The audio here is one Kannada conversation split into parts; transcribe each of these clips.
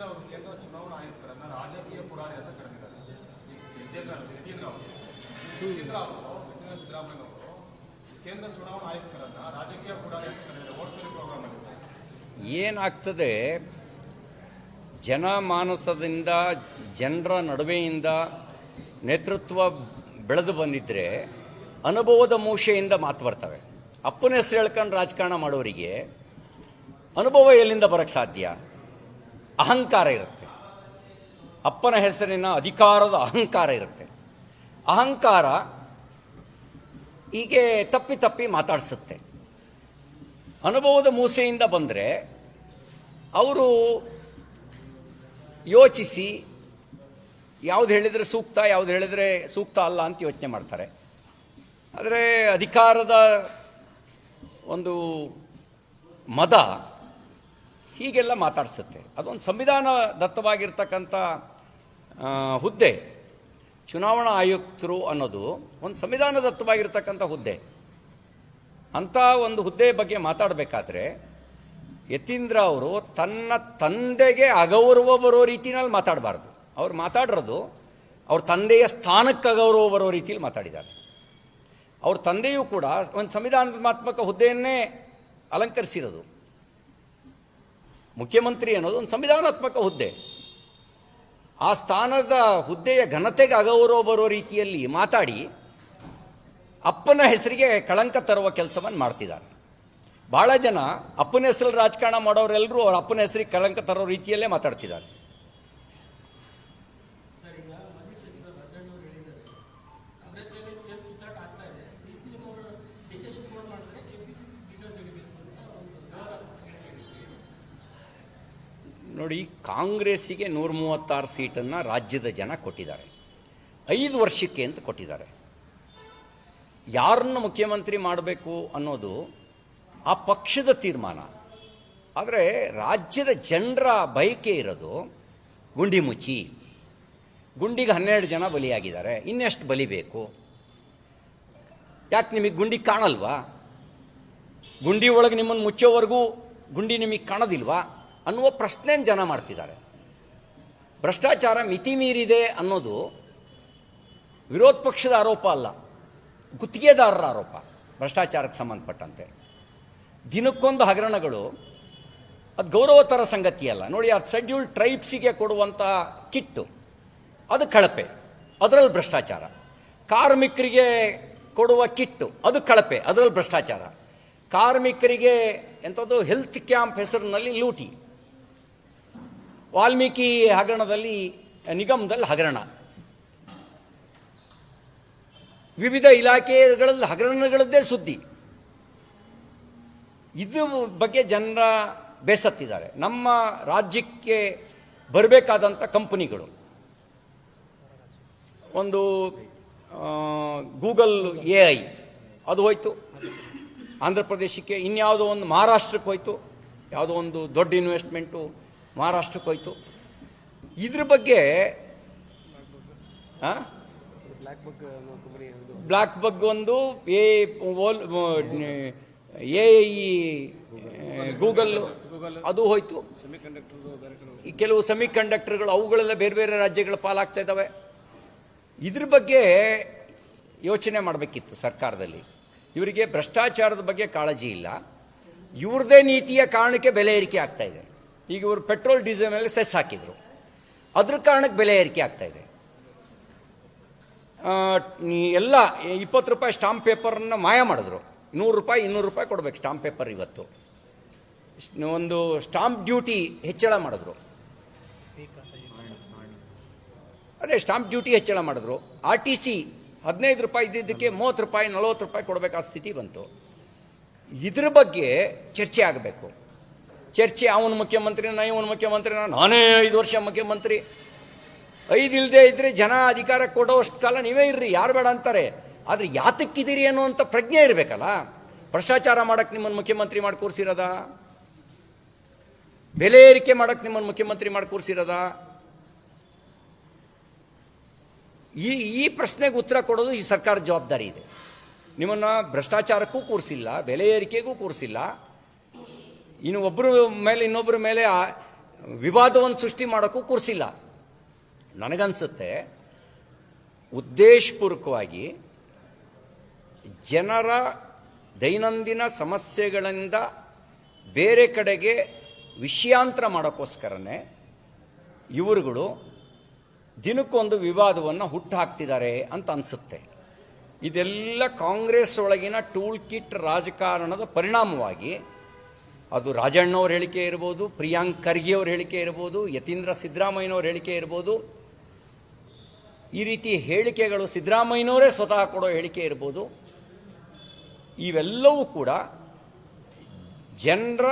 ಯತೀಂದ್ರ ಅವರು ಕೇಂದ್ರ ಚುನಾವಣಾ ಆಯುಕ್ತರನ್ನ ರಾಜಕೀಯ ಪುರಾಣ ಅಂತ ಕರೆದಿದ್ದಾರೆ. ಯತೀಂದ್ರ ನಿತೀಂದ್ರ ಅವರು ನಿತೀಂದ್ರ ಅವರು ಸಿದ್ದರಾಮಯ್ಯ ಅವರು ಕೇಂದ್ರ ಚುನಾವಣಾ ಆಯುಕ್ತರನ್ನ ರಾಜಕೀಯ ಪುರಾರಿ ಅಂತ ಕರೆದಿದ್ದಾರೆ. ವರ್ಚುವಲ್ ಪ್ರೋಗ್ರಾಮ್ ಅಲ್ಲಿ ಏನಾಗ್ತದೆ? ಜನಮಾನಸದಿಂದ, ಜನರ ನಡುವೆಯಿಂದ ನೇತೃತ್ವ ಬೆಳೆದು ಬಂದಿದ್ದರೆ ಅನುಭವದ ಮೂಷೆಯಿಂದ ಮಾತು ಬರ್ತವೆ. ಅಪ್ಪನ ಹೆಸರು ಹೇಳ್ಕೊಂಡು ರಾಜಕಾರಣ ಮಾಡೋರಿಗೆ ಅನುಭವ ಎಲ್ಲಿಂದ ಬರೋಕ್ಕೆ ಸಾಧ್ಯ? ಅಹಂಕಾರ ಇರುತ್ತೆ. ಅಪ್ಪನ ಹೆಸರಿನ ಅಧಿಕಾರದ ಅಹಂಕಾರ ಇರುತ್ತೆ. ಅಹಂಕಾರ ಹೀಗೆ ತಪ್ಪಿ ತಪ್ಪಿ ಮಾತಾಡಿಸುತ್ತೆ. ಅನುಭವದ ಮೂಸೆಯಿಂದ ಬಂದರೆ ಅವರು ಯೋಚಿಸಿ ಯಾವ್ದು ಹೇಳಿದರೆ ಸೂಕ್ತ, ಯಾವ್ದು ಹೇಳಿದರೆ ಸೂಕ್ತ ಅಲ್ಲ ಅಂತ ಯೋಚನೆ ಮಾಡ್ತಾರೆ. ಆದರೆ ಅಧಿಕಾರದ ಒಂದು ಮದ ಹೀಗೆಲ್ಲ ಮಾತಾಡಿಸುತ್ತೆ. ಅದೊಂದು ಸಂವಿಧಾನ ದತ್ತವಾಗಿರ್ತಕ್ಕಂಥ ಹುದ್ದೆ. ಚುನಾವಣಾ ಆಯುಕ್ತರು ಅನ್ನೋದು ಒಂದು ಸಂವಿಧಾನ ದತ್ತವಾಗಿರ್ತಕ್ಕಂಥ ಹುದ್ದೆ. ಅಂಥ ಒಂದು ಹುದ್ದೆ ಬಗ್ಗೆ ಮಾತಾಡಬೇಕಾದ್ರೆ, ಯತೀಂದ್ರ ಅವರು ತನ್ನ ತಂದೆಗೆ ಅಗೌರವ ಬರೋ ರೀತಿನಲ್ಲಿ ಮಾತಾಡಬಾರ್ದು. ಅವ್ರು ಮಾತಾಡಿರೋದು, ಅವ್ರ ತಂದೆಯ ಸ್ಥಾನಕ್ಕೆ ಅಗೌರವ ಬರೋ ರೀತಿಯಲ್ಲಿ ಮಾತಾಡಿದ್ದಾರೆ. ಅವ್ರ ತಂದೆಯೂ ಕೂಡ ಒಂದು ಸಂವಿಧಾನಾತ್ಮಕ ಹುದ್ದೆಯನ್ನೇ ಅಲಂಕರಿಸಿರೋದು. ಮುಖ್ಯಮಂತ್ರಿ ಅನ್ನೋದು ಒಂದು ಸಂವಿಧಾನಾತ್ಮಕ ಹುದ್ದೆ. ಆ ಸ್ಥಾನದ ಹುದ್ದೆಯ ಘನತೆಗೆ ಅಗೌರವ ಬರೋ ರೀತಿಯಲ್ಲಿ ಮಾತಾಡಿ ಅಪ್ಪನ ಹೆಸರಿಗೆ ಕಳಂಕ ತರುವ ಕೆಲಸವನ್ನು ಮಾಡ್ತಿದ್ದಾರೆ. ಭಾಳ ಜನ ಅಪ್ಪನ ಹೆಸರಲ್ಲಿ ರಾಜಕಾರಣ ಮಾಡೋರೆಲ್ಲರೂ ಅವ್ರ ಅಪ್ಪನ ಹೆಸರಿಗೆ ಕಳಂಕ ತರೋ ರೀತಿಯಲ್ಲೇ ಮಾತಾಡ್ತಿದ್ದಾರೆ ಸರ್ ಈಗ ಮಾಜಿ ಸಚಿವ ರಾಜಣ್ಣವರು ಹೇಳಿದ್ದಾರೆ ಕಾಂಗ್ರೆಸ್ನಲ್ಲಿ ಸೇಮ್ ಕಿತ್ತಾಟ ಆಗ್ತಾ ಇದೆ ಡಿ ಸಿ ಎಂ ಅವರು ಡಿ ಕೆ ಶಿವಕುಮಾರ್ ಮಾಡಿದ್ರೆ ಕೆಪಿಸಿಸಿ ಬೀಗ ಜಡಿಬೇಕು ಅಂತ ಒಂದು ವಿವಾದಾತ್ಮಕ ಹೇಳಿಕೆ ನೀಡಿದ್ರು. ನೋಡಿ, ಕಾಂಗ್ರೆಸ್ಸಿಗೆ ನೂರ ಮೂವತ್ತಾರು ಸೀಟನ್ನು ರಾಜ್ಯದ ಜನ ಕೊಟ್ಟಿದ್ದಾರೆ. ಐದು ವರ್ಷಕ್ಕೆ ಅಂತ ಕೊಟ್ಟಿದ್ದಾರೆ. ಯಾರನ್ನು ಮುಖ್ಯಮಂತ್ರಿ ಮಾಡಬೇಕು ಅನ್ನೋದು ಆ ಪಕ್ಷದ ತೀರ್ಮಾನ. ಆದರೆ ರಾಜ್ಯದ ಜನರ ಬಯಕೆ ಇರೋದು ಗುಂಡಿ ಮುಚ್ಚಿ, ಗುಂಡಿಗೆ ಹನ್ನೆರಡು ಜನ ಬಲಿಯಾಗಿದ್ದಾರೆ, ಇನ್ನೆಷ್ಟು ಬಲಿಬೇಕು ಯಾಕೆ ನಿಮಗೆ ಗುಂಡಿ ಕಾಣಲ್ವಾ? ಗುಂಡಿ ಒಳಗೆ ನಿಮ್ಮನ್ನು ಮುಚ್ಚೋವರೆಗೂ ಗುಂಡಿ ನಿಮಗೆ ಕಾಣೋದಿಲ್ವಾ? ಅನ್ನುವ ಪ್ರಶ್ನೆಯನ್ನು ಜನ ಮಾಡ್ತಿದ್ದಾರೆ. ಭ್ರಷ್ಟಾಚಾರ ಮಿತಿ ಮೀರಿದೆ ಅನ್ನೋದು ವಿರೋಧ ಪಕ್ಷದ ಆರೋಪ ಅಲ್ಲ, ಗುತ್ತಿಗೆದಾರರ ಆರೋಪ, ಭ್ರಷ್ಟಾಚಾರಕ್ಕೆ ಸಂಬಂಧಪಟ್ಟಂತೆ. ದಿನಕ್ಕೊಂದು ಹಗರಣಗಳು, ಅದು ಗೌರವತರ ಸಂಗತಿ ಅಲ್ಲ. ನೋಡಿ ಆ ಶೆಡ್ಯೂಲ್ಡ್ ಟ್ರೈಬ್ಸಿಗೆ ಕೊಡುವಂಥ ಕಿಟ್ಟು, ಅದು ಕಳಪೆ, ಅದರಲ್ಲಿ ಭ್ರಷ್ಟಾಚಾರ. ಕಾರ್ಮಿಕರಿಗೆ ಕೊಡುವ ಕಿಟ್ಟು, ಅದು ಕಳಪೆ, ಅದರಲ್ಲಿ ಭ್ರಷ್ಟಾಚಾರ. ಕಾರ್ಮಿಕರಿಗೆ ಎಂಥದ್ದು ಹೆಲ್ತ್ ಕ್ಯಾಂಪ್ ಹೆಸರಿನಲ್ಲಿ ಲೂಟಿ. ವಾಲ್ಮೀಕಿ ಹಗರಣದಲ್ಲಿ, ನಿಗಮದಲ್ಲಿ ಹಗರಣ. ವಿವಿಧ ಇಲಾಖೆಗಳಲ್ಲಿ ಹಗರಣಗಳದ್ದೇ ಸುದ್ದಿ. ಇದು ಬಗ್ಗೆ ಜನರ ಬೇಸತ್ತಿದ್ದಾರೆ. ನಮ್ಮ ರಾಜ್ಯಕ್ಕೆ ಬರಬೇಕಾದಂಥ ಕಂಪನಿಗಳು. ಒಂದು ಗೂಗಲ್ ಎ ಐ, ಅದು ಹೋಯ್ತು. ಆಂಧ್ರ ಪ್ರದೇಶಕ್ಕೆ ಇನ್ಯಾವುದೋ ಒಂದು, ಮಹಾರಾಷ್ಟ್ರಕ್ಕೆ ಹೋಯಿತು. ಯಾವುದೋ ಒಂದು ದೊಡ್ಡ ಇನ್ವೆಸ್ಟ್ಮೆಂಟು. ಮಹಾರಾಷ್ಟ್ರಕ್ಕೆ ಹೋಯ್ತು ಇದ್ರ ಬಗ್ಗೆ? ಬ್ಲ್ಯಾಕ್ ಬಗ್ ಒಂದು ಎ ಓಲ್ ಎ ಇ ಗೂಗಲ್ ಅದು ಹೋಯ್ತು. ಈ ಕೆಲವು ಸೆಮಿ ಕಂಡಕ್ಟರ್ಗಳು ಅವುಗಳೆಲ್ಲ ಬೇರೆ ಬೇರೆ ರಾಜ್ಯಗಳ ಪಾಲಾಗ್ತಾ ಇದ್ದಾವೆ. ಇದ್ರ ಬಗ್ಗೆ ಯೋಚನೆ ಮಾಡಬೇಕಿತ್ತು ಸರ್ಕಾರದಲ್ಲಿ. ಇವರಿಗೆ ಭ್ರಷ್ಟಾಚಾರದ ಬಗ್ಗೆ ಕಾಳಜಿ ಇಲ್ಲ. ಇವ್ರದೇ ನೀತಿಯ ಕಾರಣಕ್ಕೆ ಬೆಲೆ ಏರಿಕೆ ಆಗ್ತಾ ಇದೆ. ಈಗ ಇವರು ಪೆಟ್ರೋಲ್ ಡೀಸೆಲ್ ಮೇಲೆ ಸೆಸ್ ಹಾಕಿದ್ರು. ಅದ್ರ ಕಾರಣಕ್ಕೆ ಬೆಲೆ ಏರಿಕೆ ಆಗ್ತಾ ಇದೆ. ಎಲ್ಲ ಇಪ್ಪತ್ತು ರೂಪಾಯಿ ಸ್ಟಾಂಪ್ ಪೇಪರನ್ನು ಮಾಯ ಮಾಡಿದ್ರು. ನೂರು ರೂಪಾಯಿ, ಇನ್ನೂರು ರೂಪಾಯಿ ಕೊಡಬೇಕು ಸ್ಟಾಂಪ್ ಪೇಪರ್ ಇವತ್ತು. ಒಂದು ಸ್ಟಾಂಪ್ ಡ್ಯೂಟಿ ಹೆಚ್ಚಳ ಮಾಡಿದ್ರು. ಅದೇ ಸ್ಟಾಂಪ್ ಡ್ಯೂಟಿ ಹೆಚ್ಚಳ ಮಾಡಿದ್ರು. ಆರ್ ಟಿ ಸಿ ಹದಿನೈದು ರೂಪಾಯಿ ಇದ್ದಿದ್ದಕ್ಕೆ ಮೂವತ್ತು ರೂಪಾಯಿ, ನಲವತ್ತು ರೂಪಾಯಿ ಕೊಡಬೇಕಾದ ಸ್ಥಿತಿ ಬಂತು. ಇದ್ರ ಬಗ್ಗೆ ಚರ್ಚೆ ಆಗಬೇಕು. ಚರ್ಚೆ, ಅವನು ಮುಖ್ಯಮಂತ್ರಿನ ಇವನು ಮುಖ್ಯಮಂತ್ರಿ ನಾನೇ ಐದು ವರ್ಷ ಮುಖ್ಯಮಂತ್ರಿ. ಐದು ಇಲ್ಲದೆ ಇದ್ರೆ ಜನ ಅಧಿಕಾರ ಕೊಡೋಷ್ಟು ಕಾಲ ನೀವೇ ಇರ್ರಿ, ಯಾರು ಬೇಡ ಅಂತಾರೆ. ಆದ್ರೆ ಯಾತಕ್ಕಿದ್ದೀರಿ ಅನ್ನುವಂಥ ಪ್ರಜ್ಞೆ ಇರಬೇಕಲ್ಲ. ಭ್ರಷ್ಟಾಚಾರ ಮಾಡಕ್ಕೆ ನಿಮ್ಮನ್ನು ಮುಖ್ಯಮಂತ್ರಿ ಮಾಡಿ ಕೂರಿಸಿರೋದ? ಬೆಲೆ ಏರಿಕೆ ಮಾಡಕ್ಕೆ ನಿಮ್ಮನ್ನು ಮುಖ್ಯಮಂತ್ರಿ ಮಾಡಿ ಕೂರಿಸಿರೋದ? ಈ ಈ ಪ್ರಶ್ನೆಗೆ ಉತ್ತರ ಕೊಡೋದು ಈ ಸರ್ಕಾರದ ಜವಾಬ್ದಾರಿ ಇದೆ. ನಿಮ್ಮನ್ನು ಭ್ರಷ್ಟಾಚಾರಕ್ಕೂ ಕೂರಿಸಿಲ್ಲ, ಬೆಲೆ ಏರಿಕೆಗೂ ಕೂರಿಸಿಲ್ಲ. ಇನ್ನು ಒಬ್ಬರ ಮೇಲೆ ಇನ್ನೊಬ್ಬರ ಮೇಲೆ ಆ- ವಿವಾದವನ್ನು ಸೃಷ್ಟಿ ಮಾಡೋಕ್ಕೂ ಕೂರಿಸಿಲ್ಲ. ನನಗನ್ಸುತ್ತೆ, ಉದ್ದೇಶಪೂರ್ವಕವಾಗಿ ಜನರ ದೈನಂದಿನ ಸಮಸ್ಯೆಗಳಿಂದ ಬೇರೆ ಕಡೆಗೆ ವಿಷಯಾಂತರ ಮಾಡೋಕ್ಕೋಸ್ಕರನೇ ಇವರುಗಳು ದಿನಕ್ಕೊಂದು ವಿವಾದವನ್ನು ಹುಟ್ಟು ಹಾಕ್ತಿದ್ದಾರೆ ಅಂತ ಅನಿಸುತ್ತೆ. ಇದೆಲ್ಲ ಕಾಂಗ್ರೆಸ್ ಒಳಗಿನ ಟೂಲ್ ಕಿಟ್ ರಾಜಕಾರಣದ ಪರಿಣಾಮವಾಗಿ ಅದು ರಾಜಣ್ಣವ್ರ ಹೇಳಿಕೆ ಇರ್ಬೋದು, ಪ್ರಿಯಾಂಕ್ ಖರ್ಗೆ ಅವ್ರ ಹೇಳಿಕೆ ಇರ್ಬೋದು, ಯತೀಂದ್ರ ಸಿದ್ದರಾಮಯ್ಯನವ್ರ ಹೇಳಿಕೆ ಇರ್ಬೋದು. ಈ ರೀತಿ ಹೇಳಿಕೆಗಳು ಸಿದ್ದರಾಮಯ್ಯನವರೇ ಸ್ವತಃ ಕೊಡೋ ಹೇಳಿಕೆ ಇರ್ಬೋದು. ಇವೆಲ್ಲವೂ ಕೂಡ ಜನರ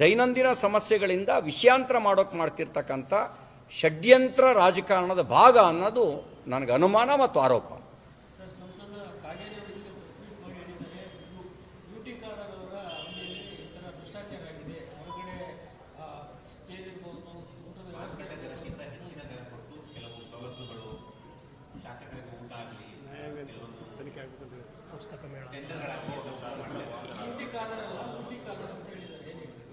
ದೈನಂದಿನ ಸಮಸ್ಯೆಗಳಿಂದ ವಿಷಯಾಂತರ ಮಾಡೋಕೆ ಮಾಡ್ತಿರ್ತಕ್ಕಂಥ ಷಡ್ಯಂತ್ರ ರಾಜಕಾರಣದ ಭಾಗ ಅನ್ನೋದು ನನಗೆ ಅನುಮಾನ ಮತ್ತು ಆರೋಪ.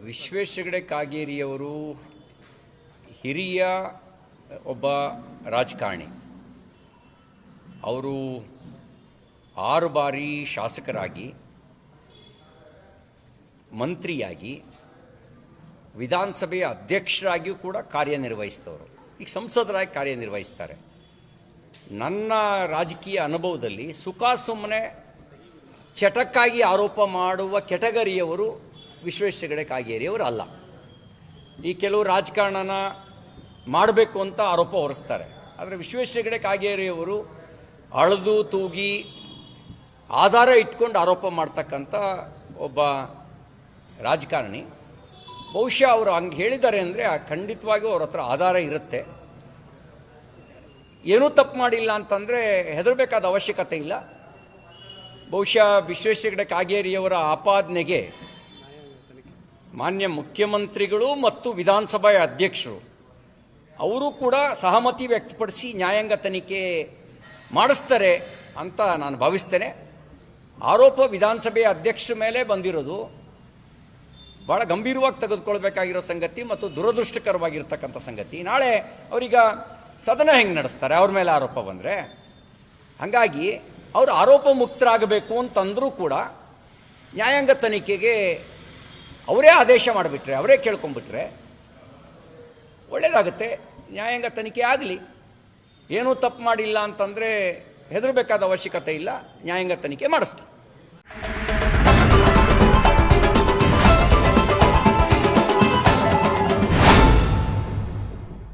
ವಿಶ್ವೇಶ್ ಹೆಗಡೆ ಕಾಗೇರಿಯವರು ಹಿರಿಯ ಒಬ್ಬ ರಾಜಕಾರಣಿ. ಅವರು ಆರು ಬಾರಿ ಶಾಸಕರಾಗಿ, ಮಂತ್ರಿಯಾಗಿ, ವಿಧಾನಸಭೆಯ ಅಧ್ಯಕ್ಷರಾಗಿಯೂ ಕೂಡ ಕಾರ್ಯನಿರ್ವಹಿಸಿದವರು. ಈಗ ಸಂಸದರಾಗಿ ಕಾರ್ಯನಿರ್ವಹಿಸ್ತಾರೆ. ನನ್ನ ರಾಜಕೀಯ ಅನುಭವದಲ್ಲಿ ಸುಖ ಸುಮ್ಮನೆ ಚಟಕ್ಕಾಗಿ ಆರೋಪ ಮಾಡುವ ಕೆಟಗರಿಯವರು ವಿಶ್ವೇಶ್ ಹೆಗಡೆ ಕಾಗೇರಿಯವರು ಅಲ್ಲ. ಈ ಕೆಲವು ರಾಜಕಾರಣನ ಮಾಡಬೇಕು ಅಂತ ಆರೋಪ ಹೊರಿಸ್ತಾರೆ. ಆದರೆ ವಿಶ್ವೇಶ್ ಹೆಗಡೆ ಕಾಗೇರಿಯವರು ಅಳದು ತೂಗಿ ಆಧಾರ ಇಟ್ಕೊಂಡು ಆರೋಪ ಮಾಡ್ತಕ್ಕಂಥ ಒಬ್ಬ ರಾಜಕಾರಣಿ. ಬಹುಶಃ ಅವರು ಹಂಗೆ ಹೇಳಿದ್ದಾರೆ ಅಂದರೆ ಖಂಡಿತವಾಗಿಯೂ ಅವ್ರ ಹತ್ರ ಆಧಾರ ಇರುತ್ತೆ. ಏನೂ ತಪ್ಪು ಮಾಡಿಲ್ಲ ಅಂತಂದರೆ ಹೆದರಬೇಕಾದ ಅವಶ್ಯಕತೆ ಇಲ್ಲ. ಬಹುಶಃ ವಿಶ್ವೇಶ್ವರ ಕಾಗೇರಿಯವರ ಆಪಾದನೆಗೆ ಮಾನ್ಯ ಮುಖ್ಯಮಂತ್ರಿಗಳು ಮತ್ತು ವಿಧಾನಸಭೆಯ ಅಧ್ಯಕ್ಷರು, ಅವರು ಕೂಡ ಸಹಮತಿ ವ್ಯಕ್ತಪಡಿಸಿ ನ್ಯಾಯಾಂಗ ತನಿಖೆ ಮಾಡಿಸ್ತಾರೆ ಅಂತ ನಾನು ಭಾವಿಸ್ತೇನೆ. ಆರೋಪ ವಿಧಾನಸಭೆಯ ಅಧ್ಯಕ್ಷರ ಮೇಲೆ ಬಂದಿರೋದು ಭಾಳ ಗಂಭೀರವಾಗಿ ತೆಗೆದುಕೊಳ್ಬೇಕಾಗಿರೋ ಸಂಗತಿ ಮತ್ತು ದುರದೃಷ್ಟಕರವಾಗಿರ್ತಕ್ಕಂಥ ಸಂಗತಿ. ನಾಳೆ ಅವರೀಗ ಸದನ ಹೆಂಗೆ ನಡೆಸ್ತಾರೆ? ಅವ್ರ ಮೇಲೆ ಆರೋಪ ಬಂದರೆ? ಹಾಗಾಗಿ ಅವರು ಆರೋಪ ಮುಕ್ತರಾಗಬೇಕು ಅಂತಂದರೂ ಕೂಡ ನ್ಯಾಯಾಂಗ ತನಿಖೆಗೆ ಅವರೇ ಆದೇಶ ಮಾಡಿಬಿಟ್ರೆ, ಅವರೇ ಕೇಳ್ಕೊಂಬಿಟ್ರೆ ಒಳ್ಳೆಯದಾಗುತ್ತೆ ನ್ಯಾಯಾಂಗ ತನಿಖೆ ಆಗಲಿ. ಏನೂ ತಪ್ಪು ಮಾಡಿಲ್ಲ ಅಂತಂದರೆ ಹೆದರಬೇಕಾದ ಅವಶ್ಯಕತೆ ಇಲ್ಲ, ನ್ಯಾಯಾಂಗ ತನಿಖೆ ಮಾಡಿಸ್ಲಿ.